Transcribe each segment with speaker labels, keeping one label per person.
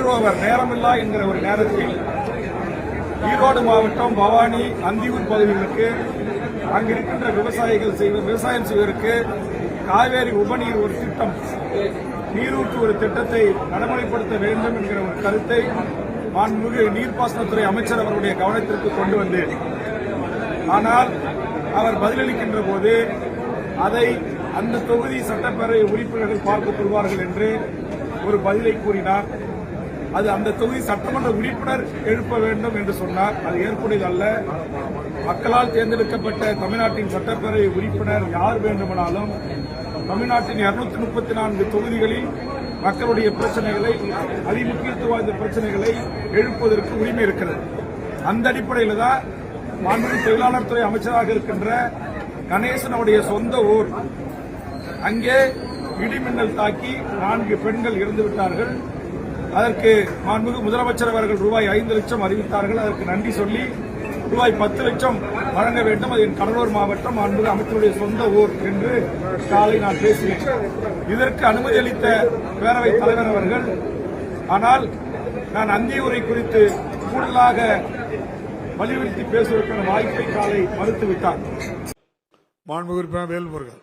Speaker 1: ஹீரோவர் நேரமில்லா என்கிற ஒரு நேரத்தில். ஈரோடு மாவட்டம் பவானி அந்தியூர் பகுதிகளுக்கு அங்கிருக்கின்ற விவசாயிகள் செய்வ விவசாயம் செய்வதற்கு காவேரி உபநீர் ஒரு திட்டம். நீரூற்று ஒரு திட்டத்தை நடைமுறைப்படுத்த வேண்டும் என்கிற ஒரு கருத்தை மாண்புமிகு நீர்ப்பாசனத்துறை அமைச்சர் அவருடைய கவனத்திற்கு கொண்டு வந்தேன். ஆனால் அவர் பதிலளிக்கின்ற போது அதை அந்த தொகுதி சட்டப்பேரவை உறுப்பினர்கள் பார்த்துக் கொள்வார்கள் என்று ஒரு பதிலை கூறினார். அது அந்த தொகுதி சட்டமன்ற உறுப்பினர் எழுப்ப வேண்டும் என்று சொன்னார். அது ஏற்புடையதல்ல. மக்களால் தேர்ந்தெடுக்கப்பட்ட தமிழ்நாட்டின் சட்டப்பேரவை உறுப்பினர் யார் வேண்டுமானாலும் தமிழ்நாட்டின் இருநூத்தி முப்பத்தி நான்கு தொகுதிகளில் மக்களுடைய பிரச்சனைகளை அதிமுக்கியத்துவ வாய்ந்த பிரச்சனைகளை எழுப்புவதற்கு உரிமை இருக்கிறது. அந்த அடிப்படையில் தான் மாண்பு தொழிலாளர் துறை அமைச்சராக இருக்கின்ற கணேசனுடைய சொந்த ஊர். அங்கே இடிமின்னல் தாக்கி நான்கு பெண்கள் இறந்து விட்டார்கள் அதற்கு மாண்புமிகு முதலமைச்சர் அவர்கள் ரூபாய் ஐந்து லட்சம் அறிவித்தார்கள். அதற்கு நன்றி சொல்லி ரூபாய் பத்து லட்சம் வழங்க வேண்டும். அது என் கடலூர் மாவட்டம் மாண்புமிகு அமைச்சருடைய சொந்த ஊர் என்று காலை நான் பேசினேன். இதற்கு அனுமதி அளித்த பேரவைத் தலைவர் அவர்கள் ஆனால் நான் அந்தியூரை குறித்து கூடுதலாக வலியுறுத்தி பேசுவதற்கான வாய்ப்பை காலை மறுத்துவிட்டார்.
Speaker 2: மாண்புமிகு வேல்முருகன்.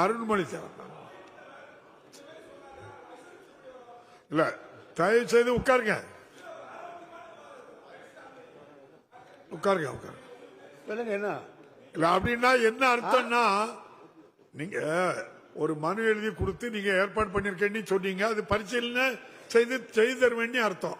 Speaker 2: அருண்மொழி தேவன் இல்ல தயவு செய்து உட்காருங்க. உட்காருங்க உட்காருங்க.
Speaker 3: சொல்லுங்க என்ன?
Speaker 2: இல்ல அப்படின்னா என்ன அர்த்தம்னா நீங்க ஒரு மனு எழுதி கொடுத்து நீங்க ஏற்பாடு பண்ணிருக்கேன்னு சொன்னீங்க அது பரிசீலனை செய்து செய்து தருவேன்னு அர்த்தம்.